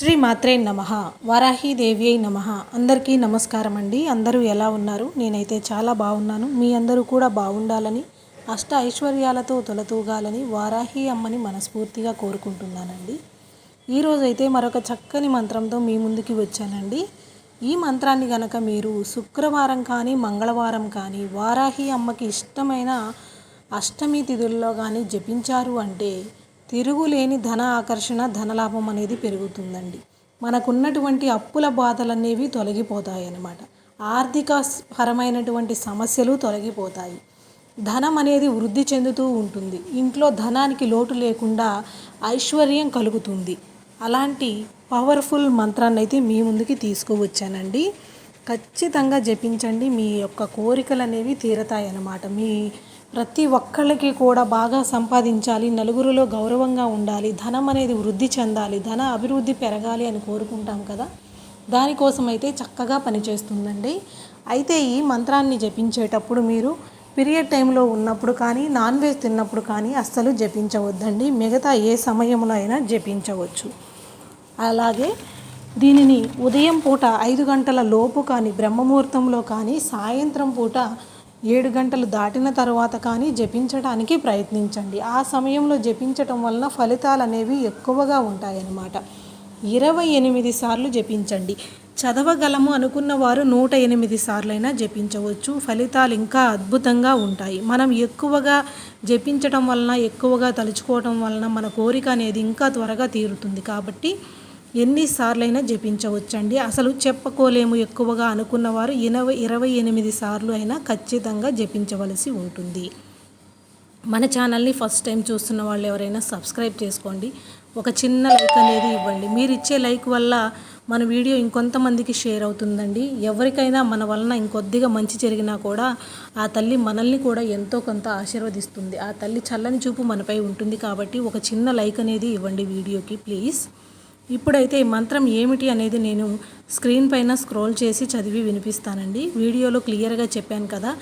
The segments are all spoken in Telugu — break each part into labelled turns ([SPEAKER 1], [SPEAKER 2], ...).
[SPEAKER 1] శ్రీ మాత్రే నమ. వారాహీదేవి అయి నమ. అందరికీ నమస్కారం అండి. అందరూ ఎలా ఉన్నారు? నేనైతే చాలా బాగున్నాను. మీ అందరూ కూడా బాగుండాలని అష్ట ఐశ్వర్యాలతో తొలతూగాలని వారాహి అమ్మని మనస్ఫూర్తిగా కోరుకుంటున్నానండి. ఈరోజైతే మరొక చక్కని మంత్రంతో మీ ముందుకి వచ్చానండి. ఈ మంత్రాన్ని గనక మీరు శుక్రవారం కానీ మంగళవారం కానీ వారాహి అమ్మకి ఇష్టమైన అష్టమి తిథుల్లో కానీ జపించారు అంటే తిరుగులేని ధన ఆకర్షణ ధనలాభం అనేది పెరుగుతుందండి. మనకున్నటువంటి అప్పుల బాధలు అనేవి తొలగిపోతాయి అన్నమాట ఆర్థిక పరమైనటువంటి సమస్యలు తొలగిపోతాయి. ధనం అనేది వృద్ధి చెందుతూ ఉంటుంది. ఇంట్లో ధనానికి లోటు లేకుండా ఐశ్వర్యం కలుగుతుంది. అలాంటి పవర్ఫుల్ మంత్రాన్ని అయితే మీ ముందుకి తీసుకువచ్చానండి. ఖచ్చితంగా జపించండి. మీ యొక్క కోరికలు అనేవి తీరతాయి అన్నమాట మీ ప్రతి ఒక్కళ్ళకి కూడా బాగా సంపాదించాలి నలుగురిలో గౌరవంగా ఉండాలి ధనం అనేది వృద్ధి చెందాలి ధన అభివృద్ధి పెరగాలి అని కోరుకుంటాం కదా. దానికోసం అయితే చక్కగా పనిచేస్తుందండి. అయితే ఈ మంత్రాన్ని జపించేటప్పుడు మీరు పీరియడ్ టైంలో ఉన్నప్పుడు కానీ నాన్ వెజ్ తిన్నప్పుడు కానీ అస్సలు జపించవద్దండి. మిగతా ఏ సమయంలో అయినా జపించవచ్చు. అలాగే దీనిని ఉదయం పూట ఐదు గంటల లోపు కానీ బ్రహ్మముహూర్తంలో కానీ సాయంత్రం పూట ఏడు గంటలు దాటిన తర్వాత కానీ జపించడానికి ప్రయత్నించండి. ఆ సమయంలో జపించటం వలన ఫలితాలు అనేవి ఎక్కువగా ఉంటాయన్నమాట. ఇరవై ఎనిమిది సార్లు జపించండి. చదవగలము అనుకున్న వారు నూట ఎనిమిది సార్లైనా జపించవచ్చు. ఫలితాలు ఇంకా అద్భుతంగా ఉంటాయి. మనం ఎక్కువగా జపించటం వలన ఎక్కువగా తలుచుకోవటం వలన మన కోరిక అనేది ఇంకా త్వరగా తీరుతుంది కాబట్టి ఎన్నిసార్లైనా జపించవచ్చండి. అసలు చెప్పుకోలేము ఎక్కువగా అనుకున్నవారు ఇరవై ఇరవై ఎనిమిది సార్లు అయినా ఖచ్చితంగా జపించవలసి ఉంటుంది. మన ఛానల్ని ఫస్ట్ టైం చూస్తున్న వాళ్ళు ఎవరైనా సబ్స్క్రైబ్ చేసుకోండి. ఒక చిన్న లైక్ అనేది ఇవ్వండి. మీరు ఇచ్చే లైక్ వల్ల మన వీడియో ఇంకొంతమందికి షేర్ అవుతుందండి. ఎవరికైనా మన వలన ఇంకొద్దిగా మంచి జరిగినా కూడా ఆ తల్లి మనల్ని కూడా ఎంతో కొంత ఆశీర్వదిస్తుంది. ఆ తల్లి చల్లని చూపు మనపై ఉంటుంది కాబట్టి ఒక చిన్న లైక్ అనేది ఇవ్వండి వీడియోకి ప్లీజ్. ఇప్పుడైతే ఈ మంత్రం ఏమిటి అనేది నేను స్క్రీన్ పైన స్క్రోల్ చేసి చదివి వినిపిస్తానండి. వీడియోలో క్లియర్గా చెప్పాను కదా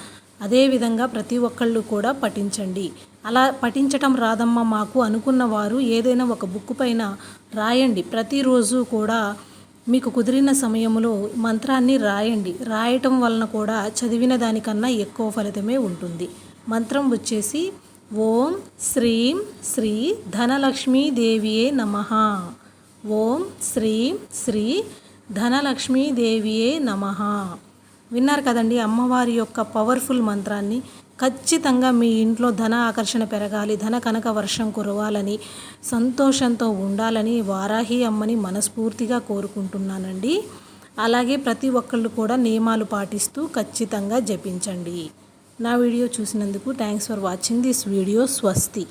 [SPEAKER 1] అదేవిధంగా ప్రతి ఒక్కళ్ళు కూడా పఠించండి. అలా పఠించటం రాదమ్మ మాకు అనుకున్న వారు ఏదైనా ఒక బుక్ పైన రాయండి. ప్రతిరోజు కూడా మీకు కుదిరిన సమయంలో మంత్రాన్ని రాయండి. రాయటం వలన కూడా చదివిన దానికన్నా ఎక్కువ ఫలితమే ఉంటుంది. మంత్రం వచ్చేసి ఓం శ్రీం శ్రీ ధనలక్ష్మీదేవియే నమ. ఓం శ్రీ శ్రీ ధనలక్ష్మీదేవియే నమ. విన్నారు కదండి అమ్మవారి యొక్క పవర్ఫుల్ మంత్రాన్ని? ఖచ్చితంగా మీ ఇంట్లో ధన ఆకర్షణ పెరగాలి ధన కనక వర్షం కురవాలని సంతోషంతో ఉండాలని వారాహి అమ్మని మనస్ఫూర్తిగా కోరుకుంటున్నానండి. అలాగే ప్రతి ఒక్కళ్ళు కూడా నియమాలు పాటిస్తూ ఖచ్చితంగా జపించండి. నా వీడియో చూసినందుకు thanks for watching this video స్వస్తి.